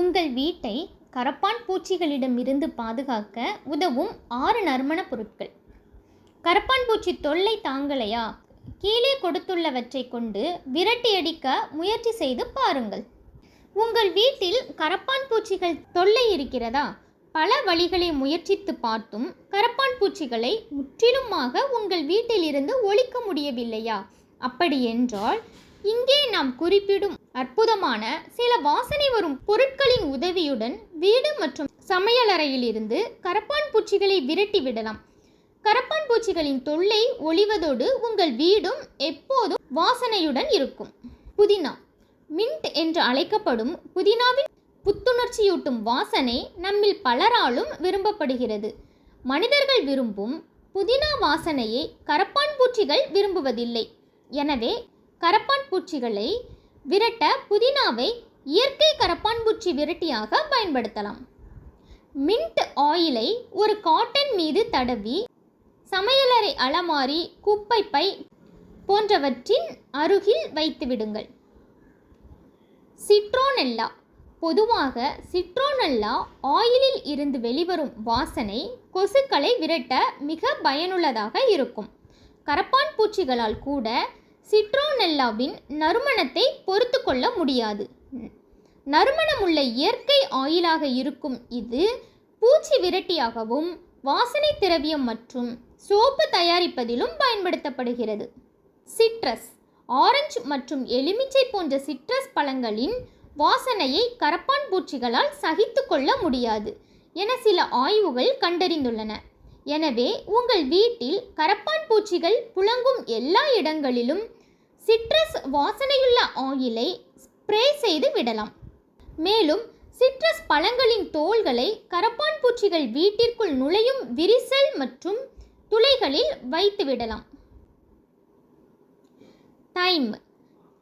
உங்கள் வீட்டை கரப்பான் பூச்சிகளிடமிருந்து பாதுகாக்க உதவும் ஆறு நறுமண பொருட்கள். கரப்பான் பூச்சி தொல்லை தாங்கலையா? கீழே கொடுத்துள்ளவற்றை கொண்டு விரட்டி அடிக்க முயற்சி செய்து பாருங்கள். உங்கள் வீட்டில் கரப்பான் பூச்சிகள் தொல்லை இருக்கிறதா? பல வழிகளை முயற்சித்து பார்த்தும் கரப்பான் பூச்சிகளை முற்றிலுமாக உங்கள் வீட்டிலிருந்து ஒழிக்க முடியவில்லையா? அப்படி என்றால் இங்கே நாம் குறிப்பிடும் அற்புதமான சில வாசனை வரும் பொருட்களின் உதவியுடன் வீடு மற்றும் சமையலறையிலிருந்து கரப்பான் பூச்சிகளை விரட்டி விடலாம். கரப்பான் பூச்சிகளின் தொல்லை ஒளிவதோடு உங்கள் வீடும் எப்போதும் வாசனையுடன் இருக்கும். புதினா. மின்ட் என்று அழைக்கப்படும் புதினாவின் புத்துணர்ச்சியூட்டும் வாசனை நம்மில் பலராலும் விரும்பப்படுகிறது. மனிதர்கள் விரும்பும் புதினா வாசனையை கரப்பான் பூச்சிகள் விரும்புவதில்லை. எனவே கரப்பான் பூச்சிகளை விரட்ட புதினாவை இயற்கை கரப்பான் பூச்சி விரட்டியாக பயன்படுத்தலாம். மின்ட் ஆயிலை ஒரு காட்டன் மீது தடவி சமையலறை அலமாரி குப்பை பை போன்றவற்றின் அருகில் வைத்து விடுங்கள் சிட்ரோனெல்லா. பொதுவாக சிட்ரோனெல்லா ஆயிலில் இருந்து வெளிவரும் வாசனை கொசுக்களை விரட்ட மிக பயனுள்ளதாக இருக்கும். கரப்பான் பூச்சிகளால் கூட சிட்ரோனெல்லாவின் நறுமணத்தை பொறுத்து கொள்ள முடியாது. நறுமணமுள்ள இயற்கை ஆயிலாக இருக்கும் இது பூச்சி விரட்டியாகவும் வாசனை திரவியம் மற்றும் சோப்பு தயாரிப்பதிலும் பயன்படுத்தப்படுகிறது. சிட்ரஸ் ஆரஞ்சு மற்றும் எலுமிச்சை போன்ற சிட்ரஸ் பழங்களின் வாசனையை கரப்பான் பூச்சிகளால் சகித்து கொள்ள முடியாது என சில ஆய்வுகள் கண்டறிந்துள்ளன. எனவே உங்கள் வீட்டில் கரப்பான் பூச்சிகள் புழங்கும் எல்லா இடங்களிலும் சிட்ரஸ் வாசனையுள்ள ஆயிலை ஸ்ப்ரே செய்து விடலாம். மேலும் சிட்ரஸ் பழங்களின் தோள்களை கரப்பான் பூச்சிகள் வீட்டிற்குள் நுழையும் விரிசல் மற்றும் துளைகளில் வைத்து விடலாம். டைம்.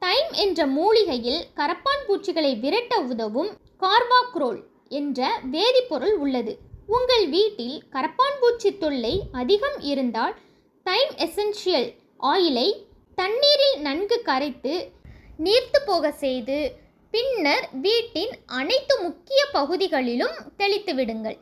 டைம் என்ற மூலிகையில் கரப்பான் பூச்சிகளை விரட்ட உதவும் கார்வாக்ரோல் என்ற வேதிப்பொருள் உள்ளது. உங்கள் வீட்டில் கரப்பான் பூச்சி தொல்லை அதிகம் இருந்தால் தைம் எசென்ஷியல் ஆயிலை தண்ணீரில் நன்கு கரைத்து நீர்த்து போக செய்து பின்னர் வீட்டின் அனைத்து முக்கிய பகுதிகளிலும் தெளித்து விடுங்கள்.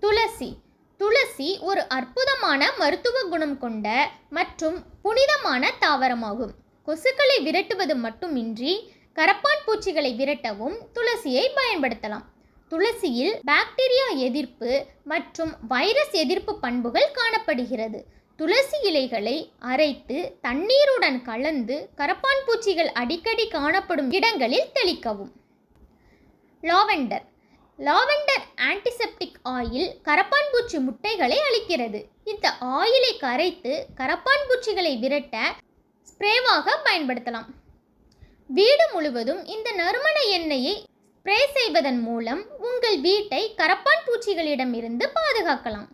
துளசி. துளசி ஒரு அற்புதமான மருத்துவ குணம் கொண்ட மற்றும் புனிதமான தாவரமாகும். கொசுக்களை விரட்டுவது மட்டுமின்றி கரப்பான் பூச்சிகளை விரட்டவும் துளசியை பயன்படுத்தலாம். துளசியில் பாக்டீரியா எதிர்ப்பு மற்றும் வைரஸ் எதிர்ப்பு பண்புகள் காணப்படுகிறது. துளசி இலைகளை அரைத்து தண்ணீருடன் கலந்து கரப்பான் பூச்சிகள் அடிக்கடி காணப்படும் இடங்களில் தெளிக்கவும். லாவெண்டர். லாவெண்டர் ஆன்டிசெப்டிக் ஆயில் கரப்பான் பூச்சி முட்டைகளை அளிக்கிறது இந்த ஆயிலை கரைத்து கரப்பான் பூச்சிகளை விரட்ட ஸ்ப்ரேவாக பயன்படுத்தலாம். வீடு முழுவதும் இந்த நறுமண எண்ணெயை ஸ்ப்ரே செய்வதன் மூலம் உங்கள் வீட்டை கரப்பான் பூச்சிகளிடமிருந்து பாதுகாக்கலாம்.